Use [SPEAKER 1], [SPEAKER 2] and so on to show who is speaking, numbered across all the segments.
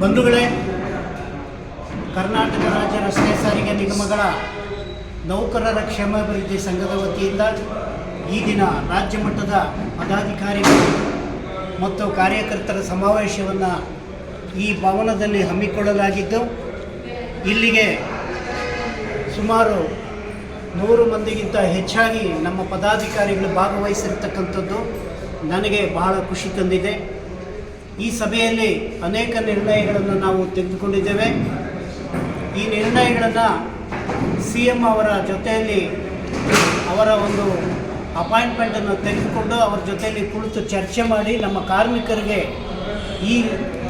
[SPEAKER 1] ಬಂಧುಗಳೇ, ಕರ್ನಾಟಕ ರಾಜ್ಯ ರಸ್ತೆ ಸಾರಿಗೆ ನಿಗಮಗಳ ನೌಕರರ ಕ್ಷೇಮಾಭಿವೃದ್ಧಿ ಸಂಘದ ವತಿಯಿಂದ ಈ ದಿನ ರಾಜ್ಯ ಮಟ್ಟದ ಪದಾಧಿಕಾರಿಗಳು ಮತ್ತು ಕಾರ್ಯಕರ್ತರ ಸಮಾವೇಶವನ್ನು ಈ ಭವನದಲ್ಲಿ ಹಮ್ಮಿಕೊಳ್ಳಲಾಗಿದ್ದು, ಇಲ್ಲಿಗೆ ಸುಮಾರು ನೂರು ಮಂದಿಗಿಂತ ಹೆಚ್ಚಾಗಿ ನಮ್ಮ ಪದಾಧಿಕಾರಿಗಳು ಭಾಗವಹಿಸಿರ್ತಕ್ಕಂಥದ್ದು ನನಗೆ ಬಹಳ ಖುಷಿ ತಂದಿದೆ. ಈ ಸಭೆಯಲ್ಲಿ ಅನೇಕ ನಿರ್ಣಯಗಳನ್ನು ನಾವು ತೆಗೆದುಕೊಂಡಿದ್ದೇವೆ. ಈ ನಿರ್ಣಯಗಳನ್ನು ಸಿ ಎಂ ಅವರ ಜೊತೆಯಲ್ಲಿ, ಅವರ ಒಂದು ಅಪಾಯಿಂಟ್ಮೆಂಟನ್ನು ತೆಗೆದುಕೊಂಡು ಅವರ ಜೊತೆಯಲ್ಲಿ ಕುಳಿತು ಚರ್ಚೆ ಮಾಡಿ ನಮ್ಮ ಕಾರ್ಮಿಕರಿಗೆ ಈ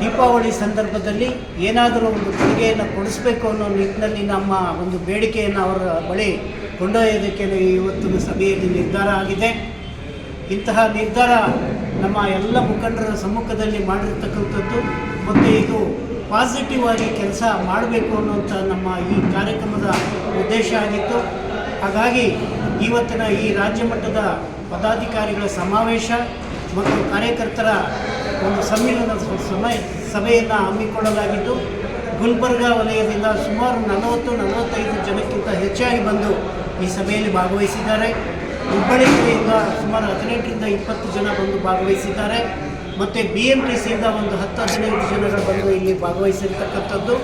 [SPEAKER 1] ದೀಪಾವಳಿ ಸಂದರ್ಭದಲ್ಲಿ ಏನಾದರೂ ಒಂದು ಕೊಡುಗೆಯನ್ನು ಕೊಡಿಸಬೇಕು ಅನ್ನೋ ನಿಟ್ಟಿನಲ್ಲಿ ನಮ್ಮ ಒಂದು ಬೇಡಿಕೆಯನ್ನು ಅವರ ಬಳಿ ಕೊಂಡೊಯ್ಯೋದಕ್ಕೆ ಇವತ್ತಿನ ಸಭೆಯಲ್ಲಿ ನಿರ್ಧಾರ ಆಗಿದೆ. ಇಂತಹ ನಿರ್ಧಾರ ನಮ್ಮ ಎಲ್ಲ ಮುಖಂಡರ ಸಮ್ಮುಖದಲ್ಲಿ ಮಾಡಿರ್ತಕ್ಕಂಥದ್ದು ಮತ್ತು ಇದು ಪಾಸಿಟಿವ್ ಆಗಿ ಕೆಲಸ ಮಾಡಬೇಕು ಅನ್ನುವಂಥ ನಮ್ಮ ಈ ಕಾರ್ಯಕ್ರಮದ ಉದ್ದೇಶ ಆಗಿತ್ತು. ಹಾಗಾಗಿ ಇವತ್ತಿನ ಈ ರಾಜ್ಯ ಮಟ್ಟದ ಪದಾಧಿಕಾರಿಗಳ ಸಮಾವೇಶ ಮತ್ತು ಕಾರ್ಯಕರ್ತರ ಒಂದು ಸಮ್ಮೇಳನ ಸಮಯ, ಸಭೆಯನ್ನು ಹಮ್ಮಿಕೊಳ್ಳಲಾಗಿದ್ದು, ಗುಲ್ಬರ್ಗ ವಲಯದಿಂದ ಸುಮಾರು ನಲವತ್ತು ನಲವತ್ತೈದು ಜನಕ್ಕಿಂತ ಹೆಚ್ಚಾಗಿ ಬಂದು ಈ ಸಭೆಯಲ್ಲಿ ಭಾಗವಹಿಸಿದ್ದಾರೆ. ಹುಬ್ಬಳ್ಳಿ ಸುಮಾರು ಹದಿನೆಂಟರಿಂದ ಇಪ್ಪತ್ತು ಜನ ಬಂದು ಭಾಗವಹಿಸಿದ್ದಾರೆ. ಮತ್ತು ಬಿ ಎಂ ಟಿ ಸಿಯಿಂದ ಒಂದು ಹತ್ತು ಹದಿನೈದು ಜನಗಳು ಬಂದು ಇಲ್ಲಿ ಭಾಗವಹಿಸಿರ್ತಕ್ಕಂಥದ್ದು.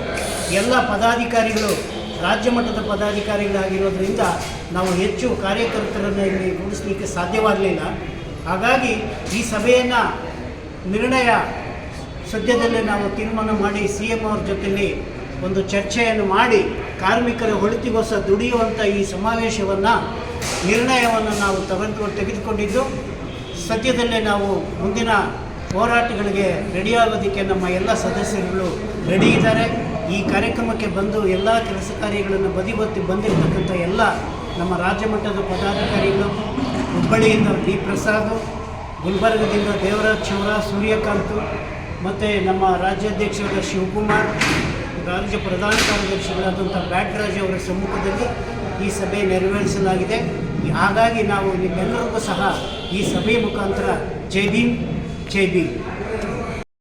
[SPEAKER 1] ಎಲ್ಲ ಪದಾಧಿಕಾರಿಗಳು, ರಾಜ್ಯ ಮಟ್ಟದ ಪದಾಧಿಕಾರಿಗಳಾಗಿರೋದ್ರಿಂದ ನಾವು ಹೆಚ್ಚು ಕಾರ್ಯಕರ್ತರನ್ನು ಇಲ್ಲಿ ಗೂಡಿಸಲಿಕ್ಕೆ ಸಾಧ್ಯವಾಗಲಿಲ್ಲ. ಹಾಗಾಗಿ ಈ ಸಭೆಯನ್ನು ನಿರ್ಣಯ ಸದ್ಯದಲ್ಲೇ ನಾವು ತೀರ್ಮಾನ ಮಾಡಿ ಸಿ ಎಂ ಅವ್ರ ಜೊತೆಯಲ್ಲಿ ಒಂದು ಚರ್ಚೆಯನ್ನು ಮಾಡಿ ಕಾರ್ಮಿಕರ ಒಳಿತಿಗೋಸ್ಕರ ದುಡಿಯುವಂಥ ಈ ಸಮಾವೇಶವನ್ನು ನಿರ್ಣಯವನ್ನು ನಾವು ತಗೊಂಡು ತೆಗೆದುಕೊಂಡಿದ್ದು, ಸದ್ಯದಲ್ಲೇ ನಾವು ಮುಂದಿನ ಹೋರಾಟಗಳಿಗೆ ರೆಡಿಯಾಗೋದಕ್ಕೆ ನಮ್ಮ ಎಲ್ಲ ಸದಸ್ಯರುಗಳು ರೆಡಿ ಇದ್ದಾರೆ. ಈ ಕಾರ್ಯಕ್ರಮಕ್ಕೆ ಬಂದು ಎಲ್ಲ ಕೆಲಸ ಕಾರ್ಯಗಳನ್ನು ಬದಿಗೊತ್ತಿ ಬಂದಿರತಕ್ಕಂಥ ಎಲ್ಲ ನಮ್ಮ ರಾಜ್ಯ ಮಟ್ಟದ ಪದಾಧಿಕಾರಿಗಳು, ಹುಬ್ಬಳ್ಳಿಯಿಂದ ಡಿ ಪ್ರಸಾದ್, ಗುಲ್ಬರ್ಗದಿಂದ ದೇವರಾಜ್ ಚೌರ, ಸೂರ್ಯಕಾಂತ್ ಮತ್ತು ನಮ್ಮ ರಾಜ್ಯಾಧ್ಯಕ್ಷರಾದ ಶಿವಕುಮಾರ್, ರಾಜ್ಯ ಪ್ರಧಾನ ಕಾರ್ಯದರ್ಶಿಗಳಾದಂಥ ಬ್ಯಾಟ್ರಾಜ್ ಅವರ ಸಮ್ಮುಖದಲ್ಲಿ ಈ ಸಭೆ ನೆರವೇರಿಸಲಾಗಿದೆ. ಹಾಗಾಗಿ ನಾವು ನಿಮ್ಮೆಲ್ಲರಿಗೂ ಸಹ ಈ ಸಭೆಯ ಮುಖಾಂತರ ಜೈ ಭೀಮ್ ಜೈ ಭೀಮ್.